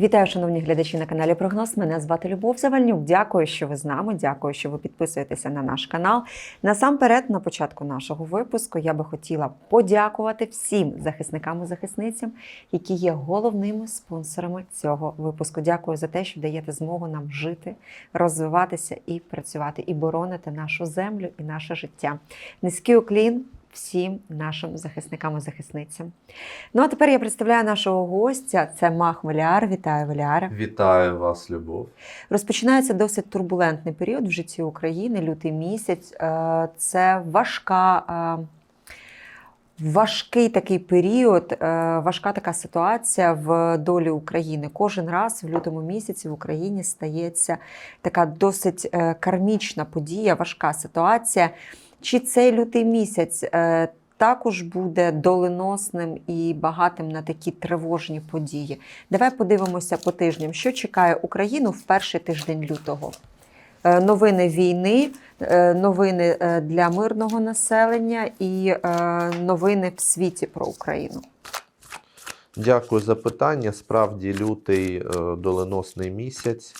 Вітаю, шановні глядачі на каналі Прогноз. Мене звати Любов Завальнюк. Дякую, що ви з нами. Дякую, що ви підписуєтеся на наш канал. Насамперед, на початку нашого випуску, я би хотіла подякувати всім захисникам і захисницям, які є головними спонсорами цього випуску. Дякую за те, що даєте змогу нам жити, розвиватися і працювати, і боронити нашу землю і наше життя. Низький уклін всім нашим захисникам і захисницям. Ну а тепер я представляю нашого гостя. Це Мах Веліар. Вітаю, Веліаре. Вітаю вас, Любов. Розпочинається досить турбулентний період в житті України, лютий місяць. Е, Це важка. е, Важкий такий період, е, важка така ситуація в долі України. Кожен раз в лютому місяці в Україні стається така досить кармічна подія, важка ситуація. Чи цей лютий місяць е, також буде доленосним і багатим на такі тривожні події? Давай подивимося по тижням, що чекає Україну в перший тиждень лютого. Е, Новини війни, е, новини для мирного населення і новини в світі про Україну. Дякую за питання. Справді лютий доленосний місяць,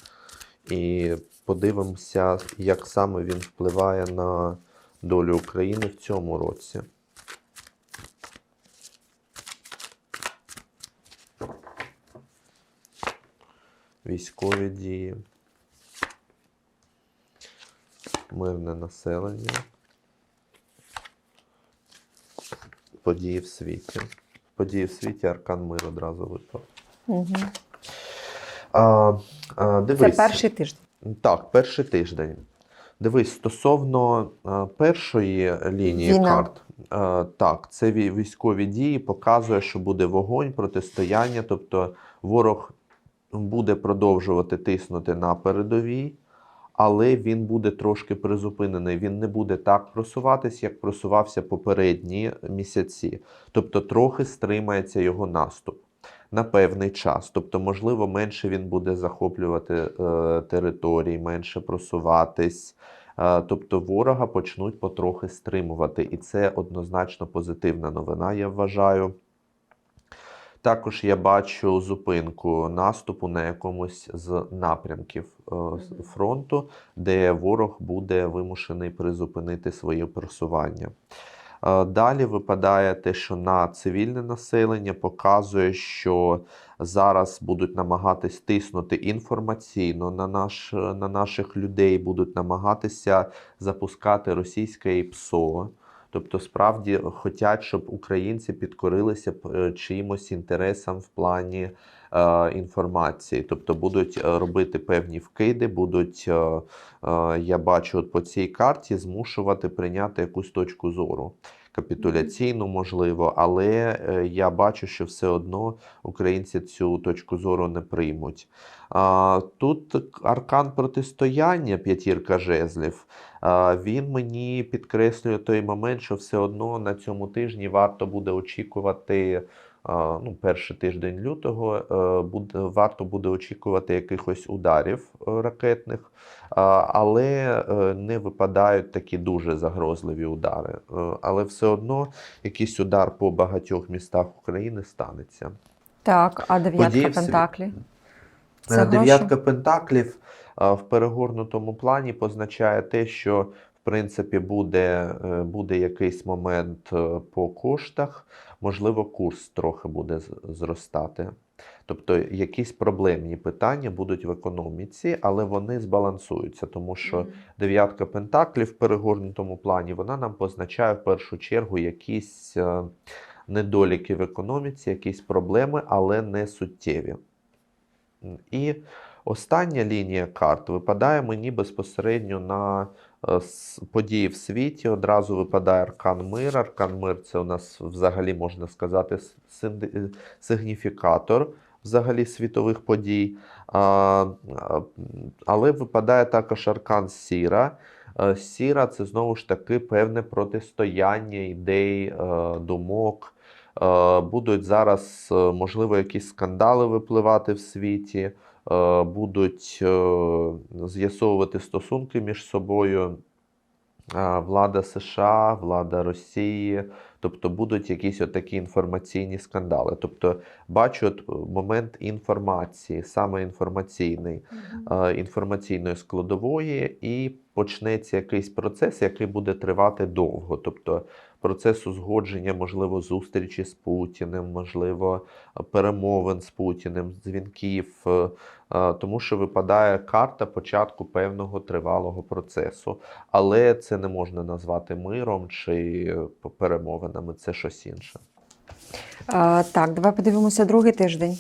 і подивимося, як саме він впливає на долю України в цьому році. Військові дії, мирне населення, події в світі. Події в світі Аркан Мир одразу випав. Угу. А, а, Це перший тиждень. так, перший тиждень. Дивись, стосовно а, першої лінії Війна. карт, а, так, це військові дії, показує, що буде вогонь, протистояння, тобто ворог буде продовжувати тиснути на передовій, але він буде трошки призупинений. Він не буде так просуватись, як просувався попередні місяці. Тобто трохи стримається його наступ на певний час. Тобто, можливо, менше він буде захоплювати е, територій, менше просуватись. Е, тобто ворога почнуть потрохи стримувати, і це однозначно позитивна новина, я вважаю. Також я бачу зупинку наступу на якомусь з напрямків е, фронту, де ворог буде вимушений призупинити своє просування. Е, Далі випадає те, що на цивільне населення показує, що зараз будуть намагатись тиснути інформаційно на, наш, на наших людей, будуть намагатися запускати російське ПСО. Тобто, справді хочуть, щоб українці підкорилися е, інтересам в плані інформації. Тобто будуть е, робити певні вкиди, будуть, е, е, я бачу, от по цій карті змушувати прийняти якусь точку зору. Капітуляційну, можливо, але е, я бачу, що все одно українці цю точку зору не приймуть. Тут аркан протистояння, п'ятірка жезлів. Він мені підкреслює той момент, що все одно на цьому тижні варто буде очікувати. Ну, перший тиждень лютого е, буде варто буде очікувати якихось ударів е, ракетних, але е, не випадають такі дуже загрозливі удари. Але все одно якийсь удар по багатьох містах України станеться. Так, а дев'ятка пентаклі. Це гроші? Дев'ятка пентаклів в перегорнутому плані позначає те, що в принципі буде, е, буде якийсь момент е, по коштах, можливо, курс трохи буде зростати. Тобто якісь проблемні питання будуть в економіці, але вони збалансуються, тому що дев'ятка пентаклів в перегорнутому плані вона нам позначає в першу чергу якісь е, недоліки в економіці, якісь проблеми, але не суттєві. І остання лінія карт випадає мені безпосередньо на події в світі. Одразу випадає Аркан Мир. Аркан Мир це у нас взагалі можна сказати е, сигніфікатор взагалі світових подій. Але випадає також Аркан Сіра. Е, Сіра це знову ж таки певне протистояння ідей, е, думок. Е, Будуть зараз, е, можливо, якісь скандали випливати в світі, е, будуть е, з'ясовувати стосунки між собою влада США, влада Росії, тобто будуть якісь отакі інформаційні скандали. Тобто бачу от момент інформації, саме інформаційний, е, інформаційної складової, і почнеться якийсь процес, який буде тривати довго. Тобто процес узгодження, можливо, зустрічі з Путіним, можливо, перемовин з Путіним, дзвінків, е, е, тому що випадає карта початку певного тривалого процесу. Але це не можна назвати миром чи перемовинами, це щось інше. Е, так, давай подивимося другий тиждень.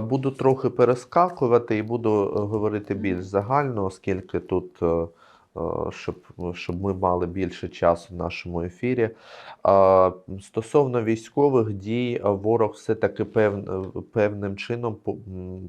Буду трохи перескакувати і буду е, говорити більш загально, оскільки тут, е, е, щоб, щоб ми мали більше часу в нашому ефірі. Е, Стосовно військових дій, е, ворог все-таки пев, певним чином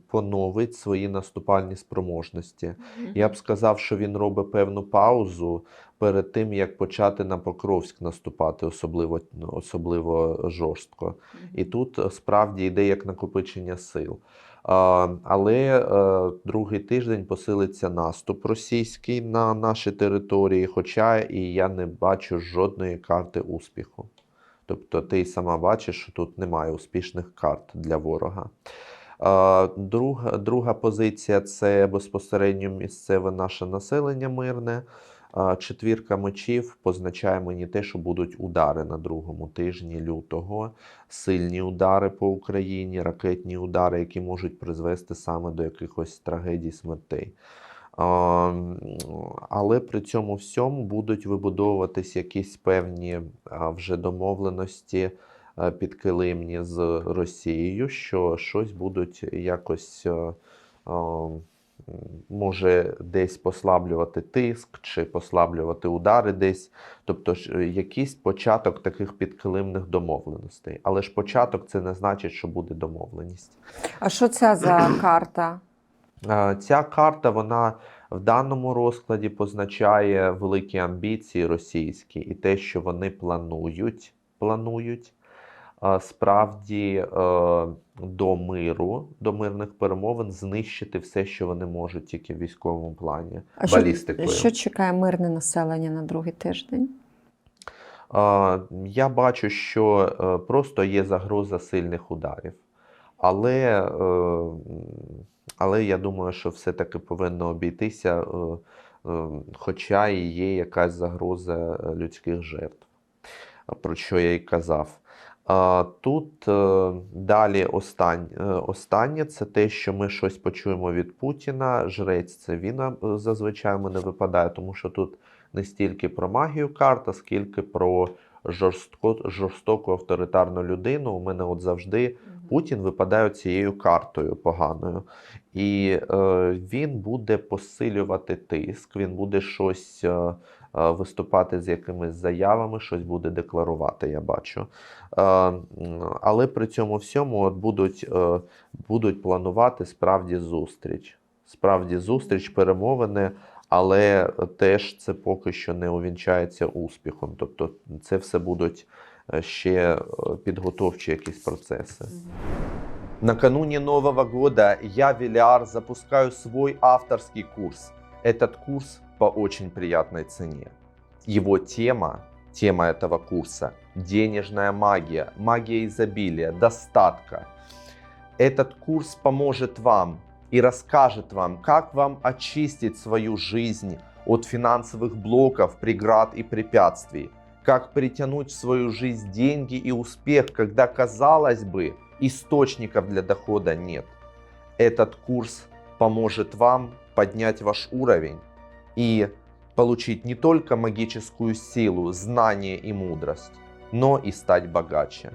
поновить свої наступальні спроможності. Я б сказав, що він робить певну паузу перед тим, як почати на Покровськ наступати, особливо, особливо жорстко. І тут е, справді йде як накопичення сил. Але е, другий тиждень посилиться наступ російський на наші території, хоча і я не бачу жодної карти успіху. Тобто ти сама бачиш, що тут немає успішних карт для ворога. Друга, друга позиція це безпосередньо місцеве наше населення мирне. Четвірка мечів позначає мені те, що будуть удари на другому тижні лютого сильні удари по Україні, ракетні удари, які можуть призвести саме до якихось трагедій смертей. Але при цьому всьому будуть вибудовуватись якісь певні вже домовленості підкилимні з Росією, що щось будуть якось. Може десь послаблювати тиск чи послаблювати удари десь, тобто ж е, якийсь початок таких підкилимних домовленостей. Але ж початок це не значить, що буде домовленість. А що це за карта? Ця карта вона в даному розкладі позначає великі амбіції російські і те, що вони планують, планують справді е, до миру, до мирних перемовин знищити все, що вони можуть тільки в військовому плані, А що, балістикою. що чекає мирне населення на другий тиждень? Я бачу, що е, просто є загроза сильних ударів. Але, е, але я думаю, що все-таки повинно обійтися, хоча і є якась загроза людських жертв, про що я і казав. Тут е, далі остань, е, останнє це те, що ми щось почуємо від Путіна. Жрець це він е, зазвичай мене випадає, тому що тут не стільки про магію карта, скільки про жорстко, жорстоку авторитарну людину. У мене от завжди Путін випадає цією картою поганою. І е, він буде посилювати тиск, він буде щось е, виступати з якимись заявами, щось буде декларувати, я бачу. Е, але при цьому всьому от будуть, е, будуть планувати справді зустріч. Справді зустріч, перемовини, але теж це поки що не увінчається успіхом. Тобто це все будуть е, ще е, підготовчі якісь процеси. Накануне Нового года я, Велиар, запускаю свой авторский курс. Этот курс по очень приятной цене. Его тема, тема этого курса – денежная магия, магия изобилия, достатка. Этот курс поможет вам и расскажет вам, как вам очистить свою жизнь от финансовых блоков, преград и препятствий, как притянуть в свою жизнь деньги и успех, когда, казалось бы, источников для дохода нет. Этот курс поможет вам поднять ваш уровень, и получить не только магическую силу, знание и мудрость, но и стать богаче.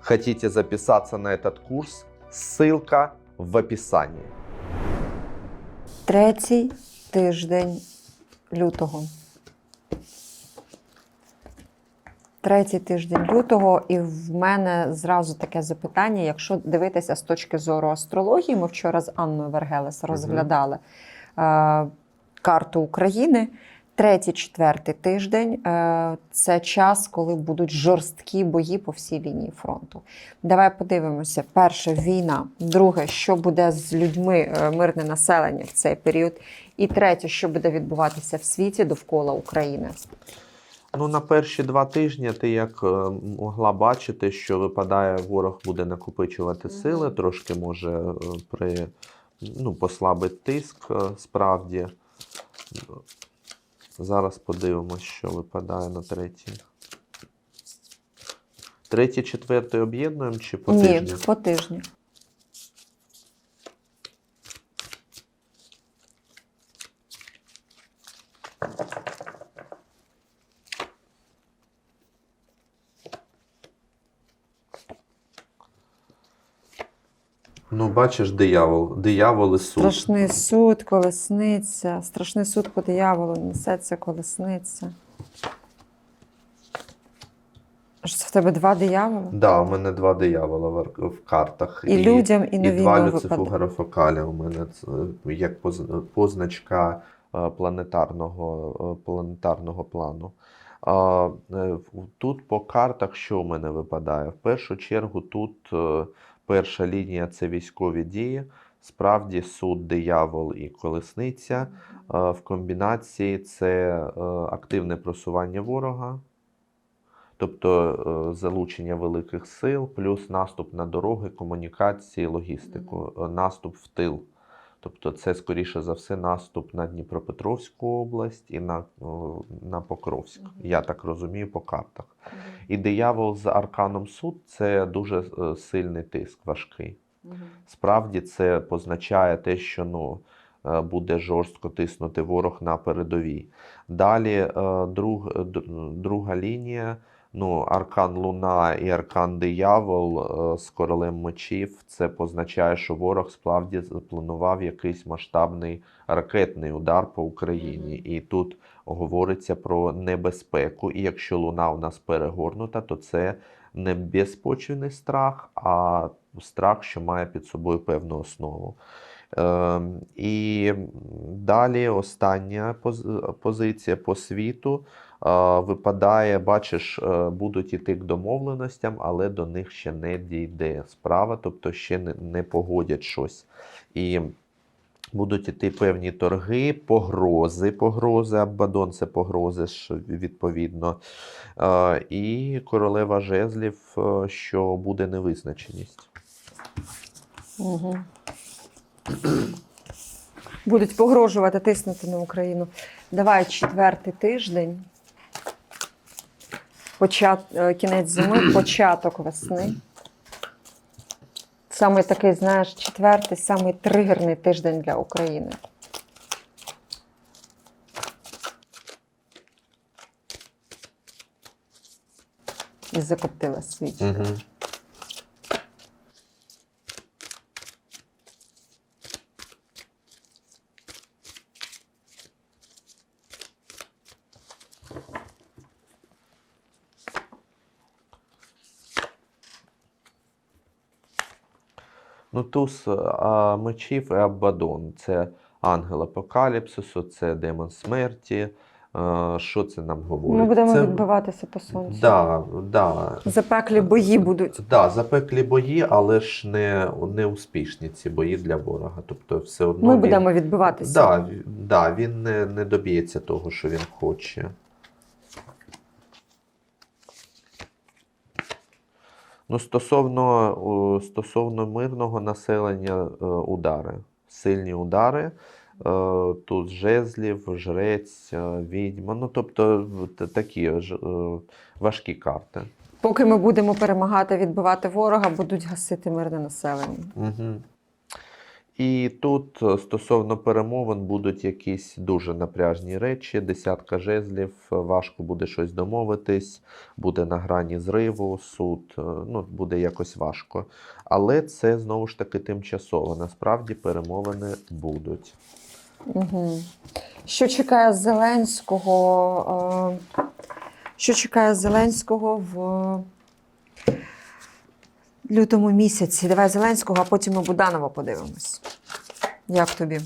Хотите записаться на этот курс? Ссылка в описании. Третій тиждень лютого. Третій тиждень лютого, і в мене зразу таке запитання. Якщо дивитися з точки зору астрології, ми вчора з Анною Вергелес розглядали е, карту України. Третій, четвертий тиждень е, це час, коли будуть жорсткі бої по всій лінії фронту. Давай подивимося: перше війна, друге, що буде з людьми, е, мирне населення в цей період, і третє, що буде відбуватися в світі довкола України. Ну, на перші два тижні ти як е, могла бачити, що випадає, ворог буде накопичувати сили, трошки може при ну, послабить тиск справді. Зараз подивимось, що випадає на третій. Третій, четвертий об'єднуємо чи по Ні, тижню? по тижню. Ну, бачиш, диявол. Диявол і суд. Страшний суд, колесниця, страшний суд по дияволу, несеться колесниця. Що це в тебе два диявола? Да, у мене два диявола в, в картах. І, людям, і І два війну люцифугара у мене це, як позначка е, планетарного, е, планетарного плану. Е, Тут по картах що у мене випадає? В першу чергу тут перша лінія це військові дії. Справді суд, диявол і колесниця. Е, В комбінації це е, активне просування ворога, тобто е, залучення великих сил, плюс наступ на дороги, комунікації, логістику, наступ в тил. Тобто це, скоріше за все, наступ на Дніпропетровську область і на, на Покровськ. Мгм. Я так розумію по картах. І диявол з арканом суд це дуже е, сильний тиск, важкий. Справді це позначає те, що ну, е, буде жорстко тиснути ворог на передовій. Далі е, друг, друга лінія. Ну, аркан Луна і аркан Диявол е, з королем мечів. Це позначає, що ворог справді запланував якийсь масштабний ракетний удар по Україні. І тут говориться про небезпеку. І якщо Луна у нас перегорнута, то це не безпочвений страх, а страх, що має під собою певну основу. Ем, і далі остання поз- позиція по світу е, випадає, бачиш, е, будуть іти к домовленостям, але до них ще не дійде справа, тобто ще не, погодять щось. І будуть іти певні торги, погрози, погрози, Абадон це погрози відповідно. І королева жезлів, е, що буде невизначеність. Угу. Будуть погрожувати тиснути на Україну. Давай четвертий тиждень. Почат... е, Кінець зими, початок весни. Саме такий, знаєш, четвертий, самий тригерний тиждень для України. І закоптила свіч. Угу. Ну, туз а, мечів і Абадон. Це ангел апокаліпсису, це демон смерті. Е, Що це нам говорить? Ми будемо це... відбиватися по сонцю. Да, да. Запеклі бої будуть. Да, запеклі бої, але ж не, не успішні ці бої для ворога. Тобто, все одно Ми він, будемо відбиватися. да, да, він не, не доб'ється того, що він хоче. Ну, стосовно, стосовно мирного населення, е, удари, сильні удари. Е, Тут жезлів, жрець, е, відьма. Ну, тобто такі важкі карти. Поки ми будемо перемагати, відбивати ворога, будуть гасити мирне населення. Угу. І тут е, стосовно перемовин будуть якісь дуже напряжні речі, десятка жезлів, е, важко буде щось домовитись, буде на грані зриву, суд, е, ну, буде якось важко. Але це знову ж таки тимчасово. Насправді перемовини будуть. Угу. Що чекає Зеленського? Що чекає Зеленського в лютому місяці? Давай Зеленського, а потім ми Буданова подивимось. Як тобі?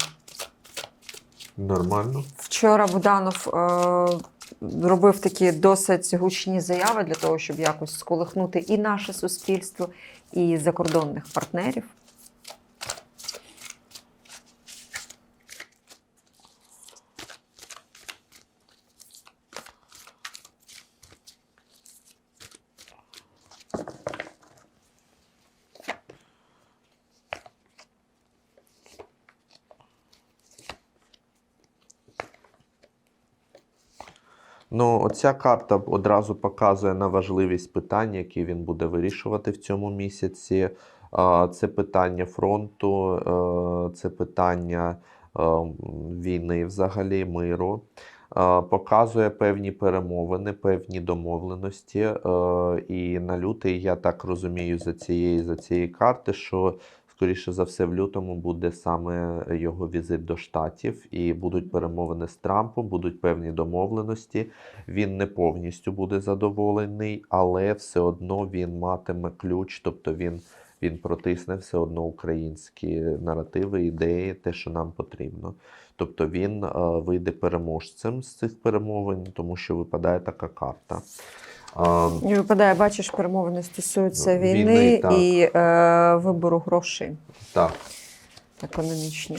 Нормально. Вчора Буданов е, робив такі досить гучні заяви для того, щоб якось сколихнути і наше суспільство, і закордонних партнерів. Ну, оця карта одразу показує на важливість питань, які він буде вирішувати в цьому місяці. Це питання фронту, е, це питання е, війни, взагалі, миру. Е, Показує певні перемовини, певні домовленості. І на лютий, я так розумію, за цієї, за цієї карти, що скоріше за все в лютому буде саме його візит до Штатів, і будуть перемовини з Трампом, будуть певні домовленості. Він не повністю буде задоволений, але все одно він матиме ключ, тобто він, він протисне все одно українські наративи, ідеї, те, що нам потрібно. Тобто він е, вийде переможцем з цих перемовин, тому що випадає така карта. Випадає, бачиш, перемовини стосуються Ну, війни, війни, так. і е, вибору грошей так. економічні.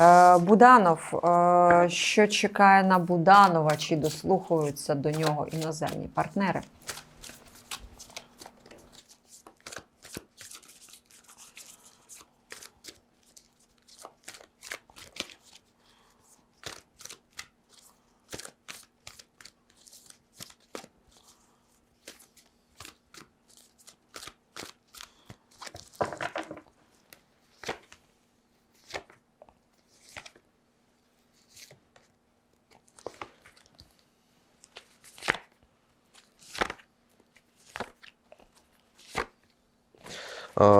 Е, Буданов, е, що чекає на Буданова? Чи дослухаються до нього іноземні партнери?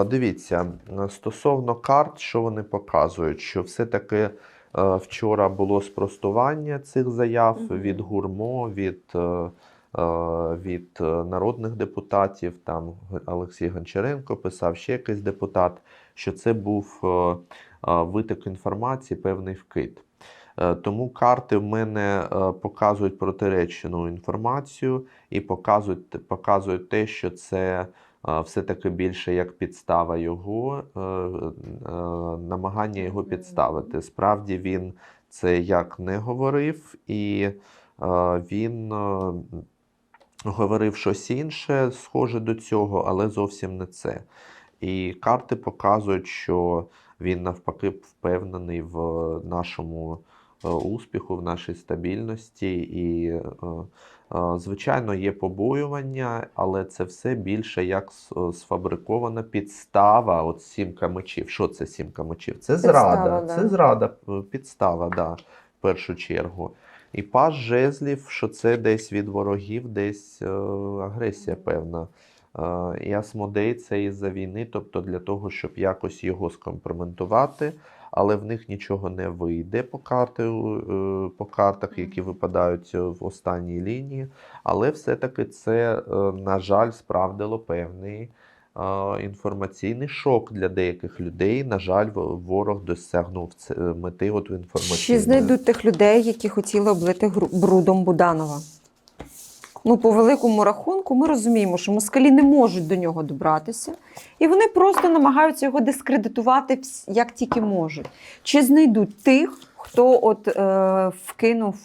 Дивіться, е, стосовно карт, що вони показують, що все-таки е, вчора було спростування цих заяв від гурмо, від, е, е, від е, народних депутатів. Там Олексій Гончаренко писав ще якийсь депутат, що це був е, е, виток інформації, певний вкид. Е, Тому карти в мене е, показують протиречену інформацію і показують, показують те, що це все-таки більше як підстава його, е, е, намагання його підставити. Справді він це як не говорив, і е, він говорив щось інше, схоже до цього, але зовсім не це. І карти показують, що він навпаки впевнений в нашому успіху, в нашій стабільності. І, звичайно, є побоювання, але це все більше як сфабрикована підстава. От сімка мечів. Що це сімка мечів? Це Підстава, зрада. да. Це зрада, е, підстава, да, в першу чергу. І паж жезлів, що це десь від ворогів, десь е, агресія певна. Е, і Асмодей це із-за війни, тобто для того, щоб якось його скомпроментувати, але в них нічого не вийде по, карти, е, по картах, які випадають е, в останній лінії. Але все-таки це, е, на жаль, справдило певний інформаційний шок для деяких людей. На жаль, ворог досягнув мети от Чи знайдуть тих людей, які хотіли облити брудом Буданова? Ну, по великому рахунку, ми розуміємо, що москалі не можуть до нього добратися, і вони просто намагаються його дискредитувати як тільки можуть. Чи знайдуть тих, хто от е, вкинув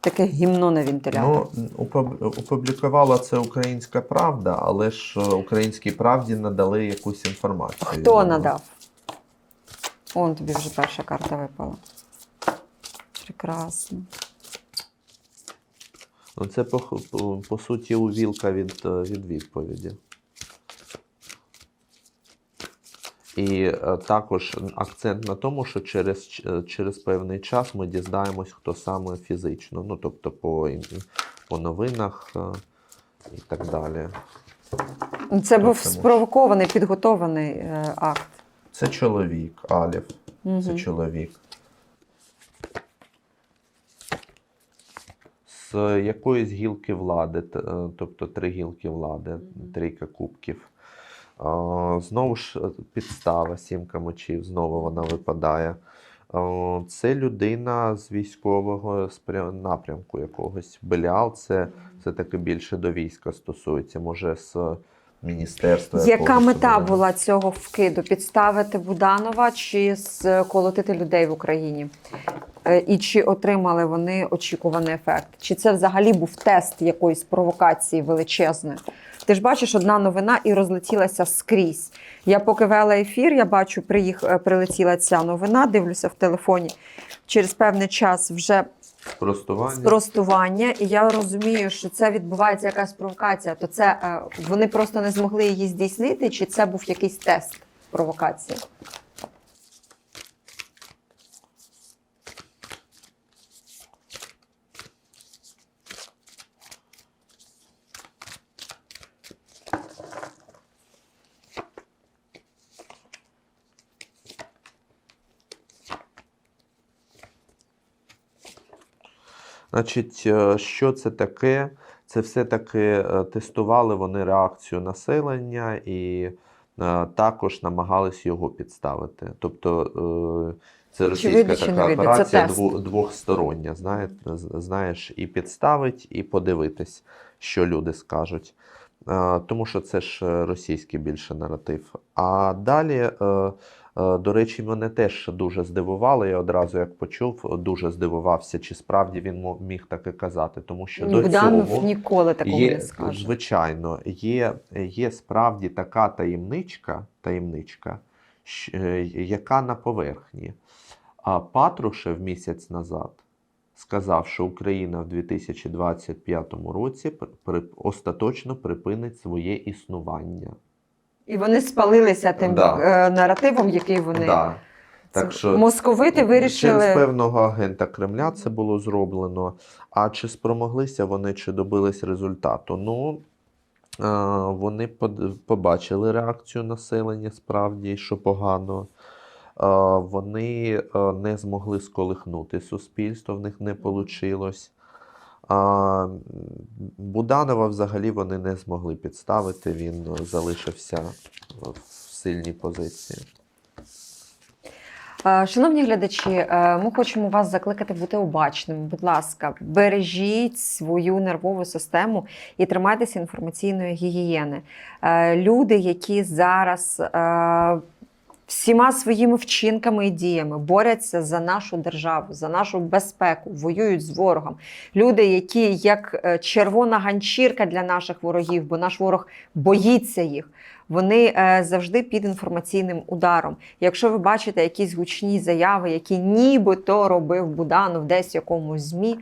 таке гімно на вентилятор? Ну, опублікувала це українська правда, але ж е, українській правді надали якусь інформацію. Хто Ну, надав? Он тобі вже перша карта випала. Прекрасно. Ну, це по, по, по суті увілка від, е, від відповіді. І е, також акцент на тому, що через, е, через певний час ми дізнаємось, хто саме фізично, ну тобто по, по новинах і так далі. Це був спровокований, підготований акт. Це чоловік, Алів. Це чоловік. З якоїсь гілки влади, е, тобто три гілки влади, трійка кубків. Знову ж е, підстава, сімка мочів, знову вона випадає. Це людина з військового напрямку якогось. Беліал це, все-таки більше до війська стосується, може з міністерства. Яка мета була цього вкиду? Підставити Буданова чи сколотити людей в Україні? Е, І чи отримали вони очікуваний ефект? Чи це взагалі був тест якоїсь провокації величезної? Ти ж бачиш, одна новина і розлетілася скрізь. Я поки вела ефір, я бачу, приїх, е, прилетіла ця новина, дивлюся в телефоні. Через певний час вже Спростування. спростування, і я розумію, що це відбувається якась провокація. То це е, вони просто не змогли її здійснити, чи це був якийсь тест провокації? Значить, е, що це таке? Це все-таки е, тестували вони реакцію населення і е, також намагались його підставити. Тобто це російська така операція двохстороння. Знаєш, і підставить, і подивитись, що люди скажуть. Тому що це ж російський більше наратив. А далі, до речі, мене теж дуже здивувало. Я одразу як почув, дуже здивувався, чи справді він міг таке казати. Тому що до цього ніколи такого є, не скаже. звичайно, є, є справді така таємничка, таємничка, е, яка на поверхні. А Патрушев місяць назад сказав, що Україна в 2025 році остаточно припинить своє існування. І вони спалилися тим Да. е, наративом, який вони Да. Так що московити вирішили. Через певного агента Кремля це було зроблено. А чи спромоглися вони, чи добились результату? Ну, е, вони побачили реакцію населення, справді, що погано. Е, Вони не змогли сколихнути суспільство, в них не вийшло. Буданова взагалі вони не змогли підставити, він залишився в сильній позиції. Шановні глядачі, е, ми хочемо вас закликати бути обачними. Будь ласка, бережіть свою нервову систему і тримайтеся інформаційної гігієни. Е, Люди, які зараз е, всіма своїми вчинками і діями борються за нашу державу, за нашу безпеку, воюють з ворогом. Люди, які як е, червона ганчірка для наших ворогів, бо наш ворог боїться їх. Вони е, завжди під інформаційним ударом. Якщо ви бачите якісь гучні заяви, які нібито робив Буданов десь в якомусь змі,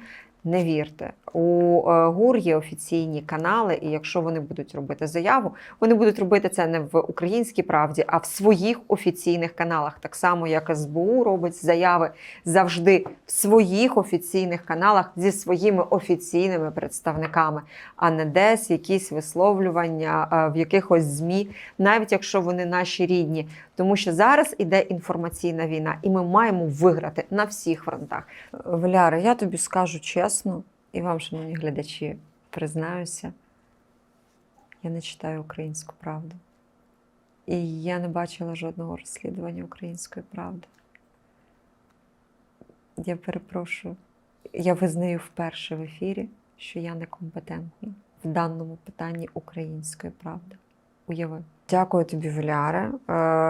не вірте. У е, ГУР є офіційні канали, і якщо вони будуть робити заяву, вони будуть робити це не в українській правді, а в своїх офіційних каналах. Так само, як СБУ робить заяви завжди в своїх офіційних каналах зі своїми офіційними представниками, а не десь якісь висловлювання е, в якихось ЗМІ, навіть якщо вони наші рідні. Тому що зараз іде інформаційна війна, і ми маємо виграти на всіх фронтах. Валяра, я тобі скажу чесно, і вам, шановні глядачі, признаюся, я не читаю українську правду. І я не бачила жодного розслідування української правди. Я перепрошую, я визнаю вперше в ефірі, що я некомпетентна в даному питанні української правди. Уяви. Дякую тобі, Валяре.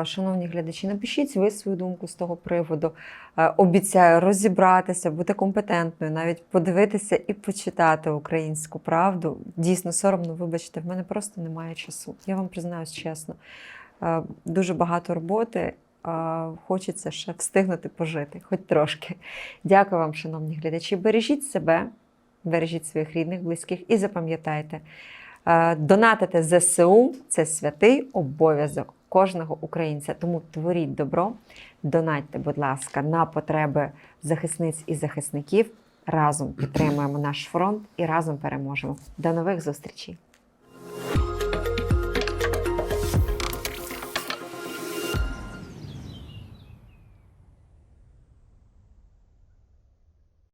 Шановні глядачі, напишіть ви свою думку з того приводу. Е, Обіцяю розібратися, бути компетентною, навіть подивитися і почитати українську правду. Дійсно соромно, вибачте, в мене просто немає часу. Я вам признаюсь чесно. Е, Дуже багато роботи. е, Хочеться ще встигнути пожити, хоч трошки. Дякую вам, шановні глядачі. Бережіть себе, бережіть своїх рідних, близьких і запам'ятайте, донатити ЗСУ це святий обов'язок кожного українця. Тому творіть добро, донатьте, будь ласка, на потреби захисниць і захисників. Разом підтримуємо наш фронт і разом переможемо. До нових зустрічей!